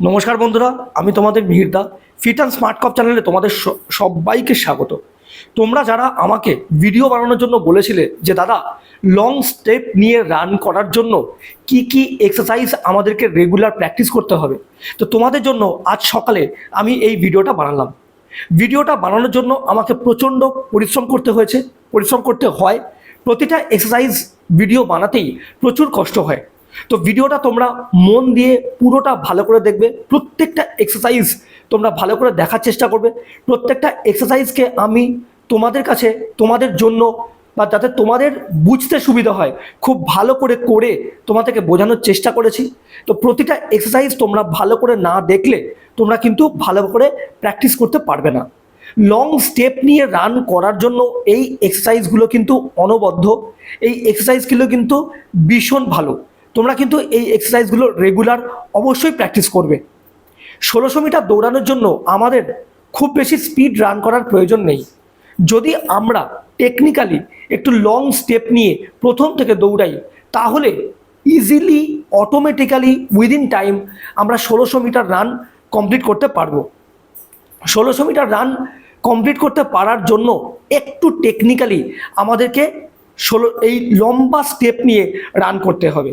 নমস্কার বন্ধুরা, আমি তোমাদের মিহিরদা। ফিট অ্যান্ড স্মার্ট কপ চ্যানেলে তোমাদের সবাইকে স্বাগত। তোমরা যারা আমাকে ভিডিও বানানোর জন্য বলেছিলে যে, দাদা লং স্টেপ নিয়ে রান করার জন্য কি কি এক্সারসাইজ আমাদেরকে রেগুলার প্র্যাকটিস করতে হবে? তো তোমাদের জন্য আজ সকালে আমি এই ভিডিওটা বানালাম। ভিডিওটা বানানোর জন্য আমাকে প্রচণ্ড পরিশ্রম করতে হয়েছে, পরিশ্রম করতে হয়। প্রতিটা এক্সারসাইজ ভিডিও বানাতেই প্রচুর কষ্ট হয়। তো ভিডিওটা তোমরা মন দিয়ে পুরোটা ভালো করে দেখবে, প্রত্যেকটা এক্সারসাইজ তোমরা ভালো করে দেখার চেষ্টা করবে, প্রত্যেকটা এক্সারসাইজকে আমি তোমাদের কাছে, তোমাদের জন্য বা যাতে তোমাদের বুঝতে সুবিধা হয়, খুব ভালো করে করে তোমাদেরকে বোঝানোর চেষ্টা করেছি। তো প্রতিটা এক্সারসাইজ তোমরা ভালো করে না দেখলে তোমরা কিন্তু ভালো করে প্র্যাকটিস করতে পারবে না। লং স্টেপ নিয়ে রান করার জন্য এই এক্সারসাইজগুলো কিন্তু অনবদ্য, এই এক্সারসাইজগুলো কিন্তু ভীষণ ভালো। তোমরা কিন্তু এই এক্সারসাইজগুলো রেগুলার অবশ্যই প্র্যাকটিস করবে। ষোলোশো মিটার দৌড়ানোর জন্য আমাদের খুব বেশি স্পিড রান করার প্রয়োজন নেই। যদি আমরা টেকনিক্যালি একটু লং স্টেপ নিয়ে প্রথম থেকে দৌড়াই, তাহলে ইজিলি অটোমেটিক্যালি উইদিন টাইম আমরা ষোলোশো মিটার রান কমপ্লিট করতে পারব। ষোলোশো মিটার রান কমপ্লিট করতে পারার জন্য একটু টেকনিক্যালি আমাদেরকে ষোলো, এই লম্বা স্টেপ নিয়ে রান করতে হবে।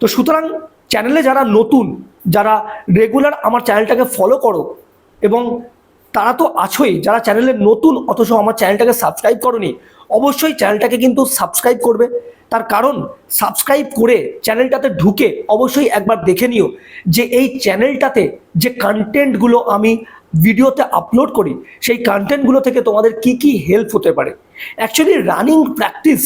তো সুতরাং চ্যানেলে যারা নতুন, যারা রেগুলার আমার চ্যানেলটাকে ফলো করো এবং তারা তো আছোই, যারা চ্যানেলে নতুন অথচ আমার চ্যানেলটাকে সাবস্ক্রাইব করনি, অবশ্যই চ্যানেলটাকে কিন্তু সাবস্ক্রাইব করবে। তার কারণ সাবস্ক্রাইব করে চ্যানেলটাতে ঢুকে অবশ্যই একবার দেখে নিও যে এই চ্যানেলটাতে যে কন্টেন্টগুলো আমি ভিডিওতে আপলোড করি, সেই কন্টেন্টগুলো থেকে তোমাদের কি কি হেল্প হতে পারে। অ্যাকচুয়ালি রানিং প্র্যাকটিস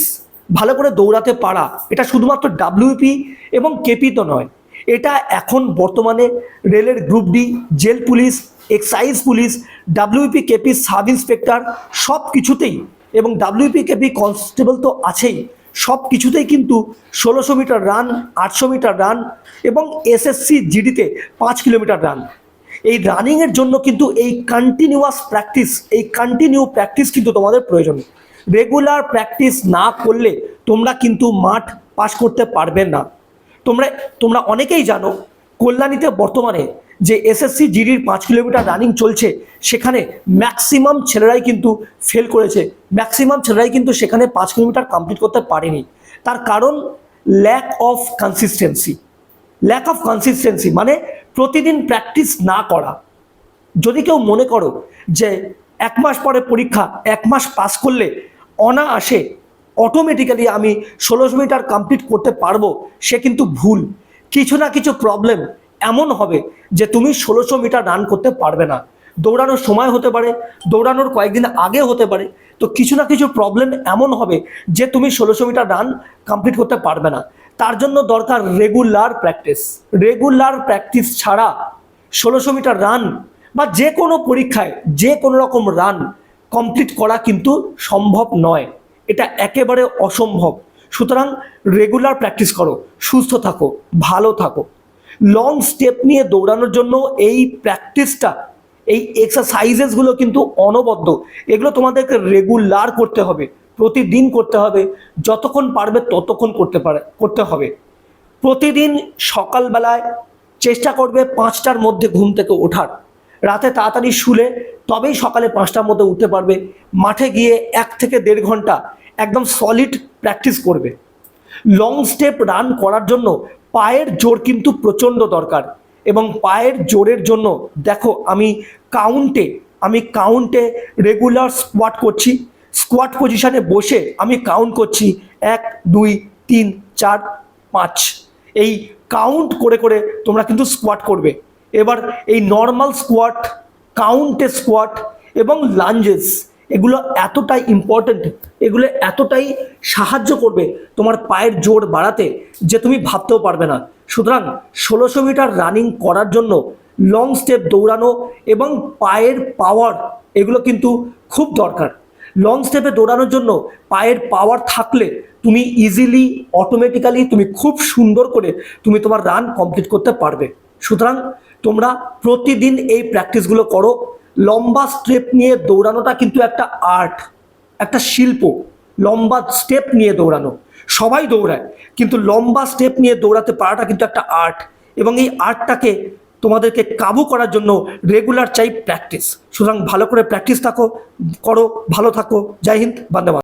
ভালো করে দৌড়াতে পারা, এটা শুধুমাত্র ডাব্লিউপি এবং কেপি তো নয়, এটা এখন বর্তমানে রেলের group D jail police, excise police WP KP sub inspector, সব কিছুতেই এবং ডাব্লিউপি কেপি কনস্টেবল তো আছেই, সব কিছুতেই কিন্তু ষোলোশো মিটার রান, আটশো মিটার রান এবং এসএসসি জিডিতে পাঁচ কিলোমিটার রান। এই রানিংয়ের জন্য কিন্তু এই কন্টিনিউয়াস প্র্যাকটিস এই কন্টিনিউ প্র্যাকটিস কিন্তু তোমাদের প্রয়োজন। রেগুলার প্র্যাকটিস না করলে তোমরা কিন্তু মাঠ পাশ করতে পারবে না। তোমরা তোমরা অনেকেই জানো, কল্যাণীতে বর্তমানে যে এসএসসি জিডির পাঁচ কিলোমিটার রানিং চলছে, সেখানে ম্যাক্সিমাম ছেলেরাই কিন্তু ফেল করেছে। ম্যাক্সিমাম ছেলেরাই কিন্তু সেখানে পাঁচ কিলোমিটার কমপ্লিট করতে পারেনি। তার কারণ lack of consistency lack of consistency মানে প্রতিদিন প্র্যাকটিস না করা। যদি কেউ মনে করো যে এক মাস পরে পরীক্ষা, এক মাস পাস করলে অনায়াসে অটোমেটিক্যালি আমি ষোলোশো মিটার কমপ্লিট করতে পারব, সে কিন্তু ভুল। কিছু না কিছু প্রবলেম এমন হবে যে তুমি ষোলোশো মিটার রান করতে পারবে না। দৌড়ানোর সময় হতে পারে, দৌড়ানোর কয়েকদিন আগে হতে পারে, তো কিছু না কিছু প্রবলেম এমন হবে যে তুমি ষোলোশো মিটার রান কমপ্লিট করতে পারবে না। তার জন্য দরকার রেগুলার প্র্যাকটিস রেগুলার প্র্যাকটিস ছাড়া ষোলোশো মিটার রান বা যে কোনো পরীক্ষায়, যে কোনো রকম রান কমপ্লিট করা কিন্তু সম্ভব নয়। এটা একেবারে অসম্ভব। সুতরাং রেগুলার প্র্যাকটিস করো, সুস্থ থাকো, ভালো থাকো। লং স্টেপ নিয়ে দৌড়ানোর জন্য এই প্র্যাকটিসটা এই এক্সারসাইজেসগুলো কিন্তু অনবদ্য। এগুলো তোমাদেরকে রেগুলার করতে হবে। প্রতিদিন করতে হবে। যতক্ষণ পারবে ততক্ষণ করতে পারে, করতে হবে। প্রতিদিন সকালবেলায় চেষ্টা করবে পাঁচটার মধ্যে ঘুম থেকে ওঠার। রাতে তাড়াতাড়ি শুলে তবেই সকালে পাঁচটার মধ্যে উঠতে পারবে। মাঠে গিয়ে এক থেকে দেড় ঘণ্টা একদম সলিড প্র্যাকটিস করবে। লং স্টেপ রান করার জন্য পায়ের জোর কিন্তু প্রচণ্ড দরকার এবং পায়ের জোরের জন্য দেখো আমি কাউন্টে আমি কাউন্টে রেগুলার স্কোয়াট করছি। স্কোয়াট পজিশনে বসে আমি কাউন্ট করছি এক, দুই, তিন, চার, পাঁচ। এই কাউন্ট করে করে তোমরা কিন্তু স্কোয়াট করবে। এবার এই নর্মাল স্কোয়াট কাউন্টে স্কোয়াট এবং লাঞ্জেস এগুলো এতটাই ইম্পর্ট্যান্ট এগুলো এতটাই সাহায্য করবে তোমার পায়ের জোর বাড়াতে যে তুমি ভাবতেও পারবে না। সুতরাং ষোলোশো মিটার রানিং করার জন্য লং স্টেপ দৌড়ানো এবং পায়ের পাওয়ার এগুলো কিন্তু খুব দরকার। লং স্টেপে দৌড়ানোর জন্য পায়ের পাওয়ার থাকলে তুমি ইজিলি অটোমেটিক্যালি তুমি খুব সুন্দর করে তুমি তোমার রান কমপ্লিট করতে পারবে। সুতরাং তোমরা প্রতিদিন এই প্র্যাকটিসগুলো করো। লম্বা স্টেপ নিয়ে দৌড়ানোটা কিন্তু একটা আর্ট একটা শিল্প। লম্বা স্টেপ নিয়ে দৌড়ানো। সবাই দৌড়ায়, কিন্তু লম্বা স্টেপ নিয়ে দৌড়াতে পারাটা কিন্তু একটা আর্ট এবং এই আর্টটাকে তোমাদেরকে কাবু করার জন্য রেগুলার চাই প্র্যাকটিস সুতরাং ভালো করে প্র্যাকটিস থাকো, করো, ভালো থাকো। জয় হিন্দ মাতরম।